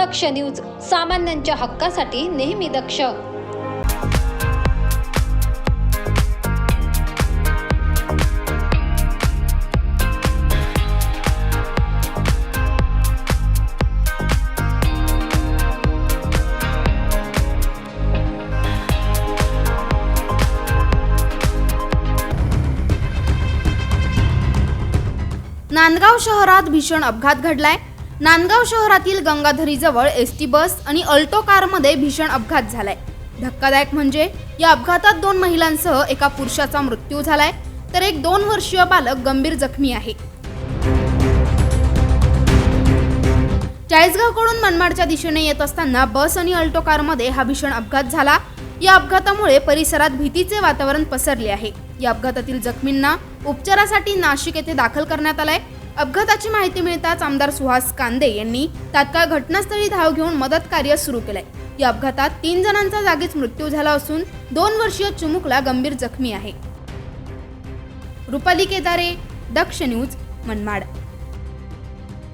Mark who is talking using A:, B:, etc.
A: दक्ष news सामान्यांच्या हक्कासाठी नेहमी दक्ष.
B: नांदगाव शहरात भीषण अपघात घडलाय. नांदगाव शहरातील गंगाधरीजवळ एस टी बस आणि अल्टो कारमध्ये भीषण अपघात झालाय. धक्कादायक म्हणजे या अपघातात दोन महिलांसह एका पुरुषाचा मृत्यू झालाय तर एक दोन वर्षीय बालक गंभीर जखमी आहे. चाळीसगावकडून मनमाडच्या दिशेने येत असताना बस आणि अल्टो कारमध्ये हा भीषण अपघात झाला. या अपघातामुळे परिसरात भीतीचे वातावरण पसरले आहे. या अपघातातील जखमींना उपचारासाठी नाशिक येथे दाखल करण्यात आलाय. अपघाताची माहिती मिळताच आमदार सुहास कांदे यांनी तात्काळ घटनास्थळी धाव घेऊन मदत कार्य सुरू केलंय. या अपघातात तीन जणांचा जागीच मृत्यू झाला असून दोन वर्षीय चिमुकला गंभीर जखमी आहे. रुपाली केदारे दक्ष न्यूज मनमाड.